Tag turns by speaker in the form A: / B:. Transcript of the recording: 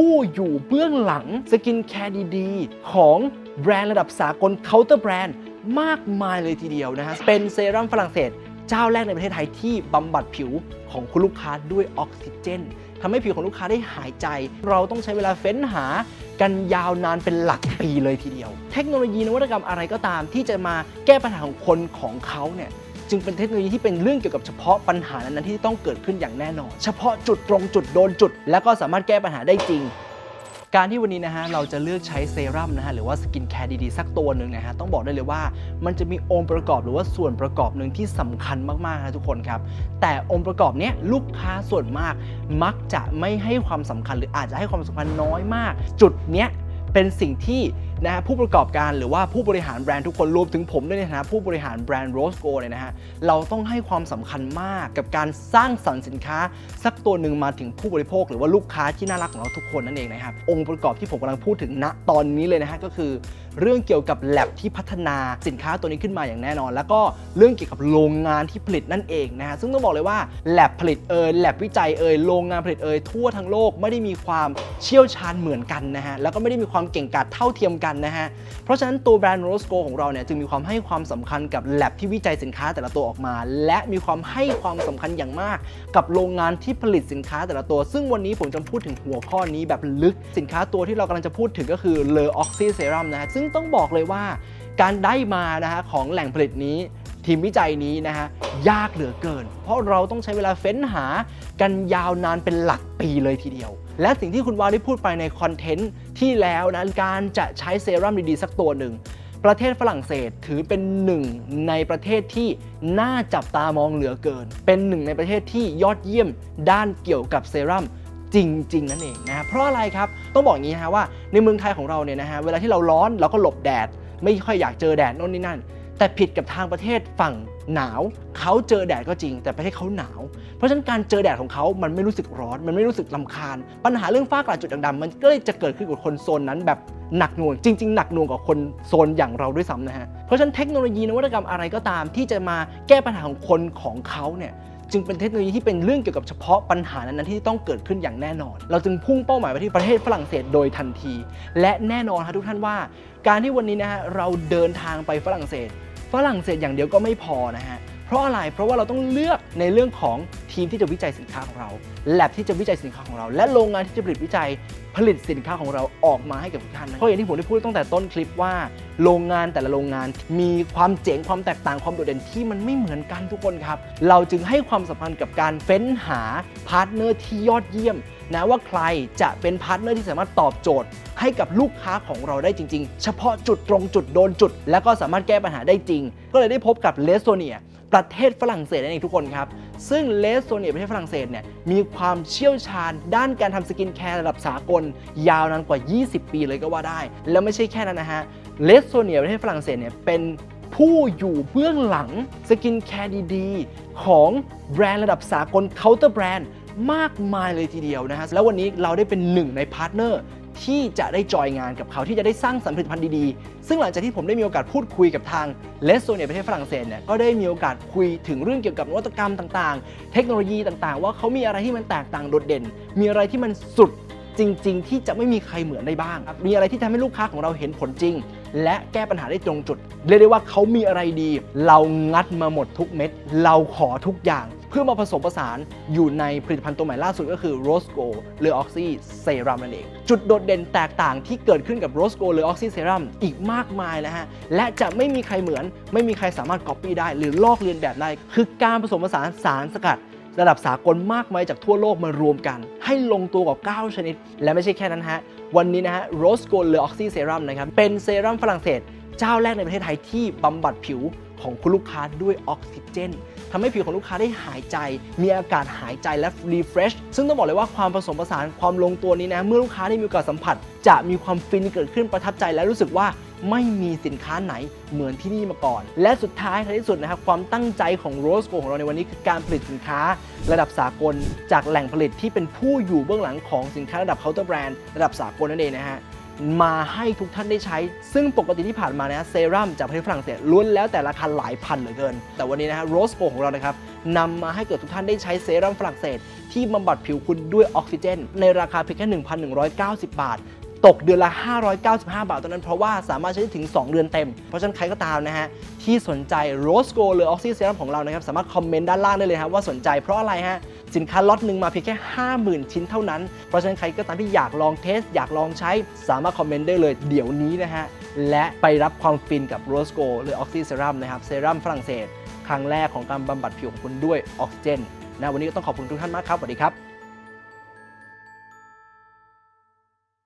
A: ผู้อยู่เบื้องหลังสกินแคร์ดีๆ ของแบรนด์ระดับสากลเคาน์เตอร์แบรนด์มากมายเลยทีเดียวนะฮะ เป็นเซรั่มฝรั่งเศส เจ้าแรกในประเทศไทยที่บำบัดผิวของคุณลูกค้าด้วยออกซิเจนทำให้ผิวของลูกค้าได้หายใจ เราต้องใช้เวลาเฟ้นหากันยาวนานเป็นหลักปีเลยทีเดียว เทคโนโลยีนวัตกรรมอะไรก็ตามที่จะมาแก้ปัญหาของคนของเขาเนี่ย จึงเป็นเทคโนโลยีที่เป็นเรื่องเกี่ยวกับเฉพาะปัญหานั้นๆที่ต้องเกิดขึ้นอย่างแน่นอน เฉพาะจุดตรงจุดโดนจุด แล้วก็สามารถแก้ปัญหาได้จริงการที่วันนี้นะฮะเราจะเลือกใช้เซรั่มนะฮะหรือว่าสกินแคร์ดีๆ สักตัวหนึ่งนะฮะต้องบอกได้เลยว่ามันจะมีองค์ประกอบหรือว่าส่วนประกอบหนึ่งที่สำคัญมากๆนะทุกคนครับ แต่องค์ประกอบเนี้ยลูกค้าส่วนมาก มักจะไม่ให้ความสำคัญหรืออาจจะให้ความสำคัญน้อยมาก จุดเนี้ยเป็นสิ่งที่ นะฮะผู้ประกอบการหรือว่าผู้บริหารแบรนด์ทุกคนรวมถึงผมด้วยในฐานะผู้บริหารแบรนด์โรสโกเนี่ยนะฮะเราต้องให้ความสำคัญมากกับการสร้างสรรค์สินค้า สักตัวหนึ่งมาถึงผู้บริโภค หรือว่าลูกค้าที่น่ารักของเราทุกคนนั่นเองนะครับองค์ประกอบที่ผมกำลังพูดถึงณตอนนี้เลยนะฮะก็คือ เรื่องเกี่ยวกับแ a บที่พัฒนาสินค้าตัวนี้ขึ้นมาอย่างแน่นอน แล้วก็เรื่องเกี่ยวกับโรงงานที่ผลิตนั่นเองนะฮะซึ่งต้องบอกเลยว่าแ a บผลิตเอยแ a บวิจัยเอยโรงงานผลิตเอยทั่วทั้งโลกไม่ได้มีความเชี่ยวชาญเหมือนกันนะฮะแล้วก็ไม่ได้มีความเก่งกาจเท่าเทียมกันนะฮะ เพราะฉะนั้นตัวแบรนด์โรสโกของเราเนี่ยจึงมีความให้ความสำคัญกับแ a บที่วิจัยสินค้าแต่ละตัวออกมา และมีความให้ความสำคัญอย่างมาก กับโรงงานที่ผลิตสินค้าแต่ละตัว ซึ่งวันนี้ผมจะพูดถึงหัวข้อนี้แบบลึกสินค้าตัวที่เรากำลังจะพูดถึงก็คือเลอออกซิเซรัมนะฮะซึ่งต้องบอกเลยว่า การได้มานะฮะของแหล่งผลิตนี้ทีมวิจัยนี้นะฮะยากเหลือเกิน เพราะเราต้องใช้เวลาเฟ้นหา กันยาวนานเป็นหลักปีเลยทีเดียว และสิ่งที่คุณวาวได้พูดไปในคอนเทนต์ที่แล้วนะการจะใช้เซรั่มดีๆ สักตัวหนึ่ง ประเทศฝรั่งเศสถือเป็นหนึ่งในประเทศที่น่าจับตามองเหลือเกิน เป็นหนึ่งในประเทศที่ยอดเยี่ยมด้านเกี่ยวกับเซรั่มจริง ๆ นั่นเองนะ เพราะอะไรครับ ต้องบอกอย่างนี้ฮะว่าในเมืองไทยของเราเนี่ยนะฮะ เวลาที่เราร้อนเราก็หลบแดด ไม่ค่อยอยากเจอแดดโน่นนี่นั่น แต่ผิดกับทางประเทศฝั่งหนาว เขาเจอแดดก็จริง แต่ประเทศเขาหนาว เพราะฉะนั้นการเจอแดดของเขามันไม่รู้สึกร้อน มันไม่รู้สึกลำคาญ ปัญหาเรื่องฝ้ากระจุดด่างดำมันก็เลยจะเกิดขึ้นกับคนโซนนั้นแบบหนักหน่วง จริง ๆ หนักหน่วงกว่าคนโซนอย่างเราด้วยซ้ำนะฮะ เพราะฉะนั้นเทคโนโลยีนวัตกรรมอะไรก็ตาม ที่จะมาแก้ปัญหาของคนของเขาเนี่ยจึงเป็นเทคโนโลยีที่เป็นเรื่องเกี่ยวกับเฉพาะปัญหานั้นๆที่ต้องเกิดขึ้นอย่างแน่นอน เราจึงพุ่งเป้าหมายไปที่ประเทศฝรั่งเศสโดยทันที และแน่นอนครับทุกท่านว่า การที่วันนี้นะฮะเราเดินทางไปฝรั่งเศส ฝรั่งเศสอย่างเดียวก็ไม่พอนะฮะเพราะอะไรเพราะว่าเราต้องเลือกในเรื่องของ ทีมที่จะวิจัยสินค้าของเรา แลบที่จะวิจัยสินค้าของเรา และโรงงานที่จะผลิตวิจัยผลิตสินค้าของเราออกมาให้กับทุกท่านเพราะอย่างที่ผมได้พูดตั้งแต่ต้นคลิปว่า โรงงานแต่ละโรงงานมีความเจ๋งความแตกต่างความโดดเด่นที่มันไม่เหมือนกันทุกคนครับ เราจึงให้ความสำคัญกับการเฟ้นหาพาร์ทเนอร์ที่ยอดเยี่ยมนะว่าใครจะเป็นพาร์ทเนอร์ที่สามารถตอบโจทย์ ให้กับลูกค้าของเราได้จริง ๆ เฉพาะจุดตรงจุดโดนจุด แล้วก็สามารถแก้ปัญหาได้จริง ก็เลยได้พบกับเลสโตเนีย ประเทศฝรั่งเศสนั่นเองทุกคนครับ ซึ่งเลสโตเนียประเทศฝรั่งเศสเนี่ยมีความเชี่ยวชาญด้านการทำสกินแคร์ระดับสากล ยาวนานกว่า 20 ปีเลยก็ว่าได้ แล้วไม่ใช่แค่นั้นนะฮะเลสโตเนียประเทศฝรั่งเศสเนี่ยเป็นผู้อยู่เบื้องหลังสกินแคร์ดีๆ ของแบรนด์ระดับสากลเคาน์เตอร์แบรนด์มากมายเลยทีเดียวนะฮะ แล้ววันนี้เราได้เป็นหนึ่งในพาร์ทเนอร์ ที่จะได้จอยงานกับเขาที่จะได้สร้างสรรค์ผลิตภัณฑ์ดีๆ ซึ่งหลังจากที่ผมได้มีโอกาสพูดคุยกับทางเลสโตเนียประเทศฝรั่งเศสเนี่ยก็ได้มีโอกาสคุยถึงเรื่องเกี่ยวกับนวัตกรรมต่างๆ เทคโนโลยีต่างๆ ว่าเขามีอะไรที่มันแตกต่างโดดเด่น มีอะไรที่มันสุดจริง ๆ ที่จะไม่มีใครเหมือนได้บ้าง มีอะไรที่ทำให้ลูกค้าของเราเห็นผลจริง และแก้ปัญหาได้ตรงจุด เรียกได้ว่าเขามีอะไรดี เรางัดมาหมดทุกเม็ด เราขอทุกอย่าง พื่อมาผสมผสานอยู่ในผลิตภัณฑ์ตัวใหม่ล่าสุดก็คือ Rose Go หรือ Oxy Serum นั่นเอง จุดโดดเด่นแตกต่างที่เกิดขึ้นกับ Rose Go หรือ Oxy Serum อีกมากมายนะฮะ และจะไม่มีใครเหมือน ไม่มีใครสามารถ copy ได้ หรือลอกเลียนแบบได้ คือการผสมผสานสารสกัดระดับสากลมากมายจากทั่วโลกมารวมกัน ให้ลงตัวกับ9ชนิด และไม่ใช่แค่นั้นฮะ วันนี้นะฮะ Rose Gold หรือ Oxy Serum นะครับ เป็นเซรั่มฝรั่งเศส เจ้าแรกในประเทศไทยที่บำบัดผิวของคุณลูกค้าด้วยออกซิเจนทำให้ผิวของลูกค้าได้หายใจ มีอากาศหายใจและ refresh ซึ่งต้องบอกเลยว่าความผสมผสานความลงตัวนี้นะ เมื่อลูกค้าได้มีโอกาสสัมผัส จะมีความฟินเกิดขึ้นประทับใจและรู้สึกว่าไม่มีสินค้าไหนเหมือนที่นี่มาก่อน และสุดท้ายท้ายที่สุดนะครับ ความตั้งใจของ Rose g o ของเราในวันนี้คือการผลิตสินค้า ระดับสากลจากแหล่งผลิตที่เป็นผู้อยู่เบื้องหลังของสินค้าระดับเคาน์เตอร์แบรนด์ระดับสากลนั่นเองนะฮะ มาให้ทุกท่านได้ใช้ ซึ่งปกติที่ผ่านมานะเซรั่มจากประเทศฝรั่งเศสล้วนแล้วแต่ราคาหลายพันเหลือเกิน แต่วันนี้นะฮะโรสโกของเรานะครับนำมาให้เกิดทุกท่านได้ใช้เซรั่มฝรั่งเศส ที่บำบัดผิวคุณด้วยออกซิเจน ในราคาเพียงแค่ 1,190 บาท ตกเดือนละ 595 บาทตอนนั้น เพราะว่าสามารถใช้ได้ถึง 2 เดือนเต็ม เพราะฉะนั้นใครก็ตามนะฮะที่สนใจ Rose Go หรือ Oxy Serum ของเรานะครับสามารถคอมเมนต์ด้านล่างได้เลยครับว่าสนใจเพราะอะไรฮะ สินค้าล็อตหนึ่งมาเพียงแค่ 50,000 ชิ้นเท่านั้น เพราะฉะนั้นใครก็ตามที่อยากลองเทส อยากลองใช้สามารถคอมเมนต์ได้เลยเดี๋ยวนี้นะฮะ และไปรับความฟินกับโรสโกหรือออกซิเซรัมนะครับเซรั่มฝรั่งเศส ครั้งแรกของการบำบัดผิวของคุณด้วยออกซิเจนนะวันนี้ก็ต้องขอบคุณทุกท่านมากครับสวัสดีครับ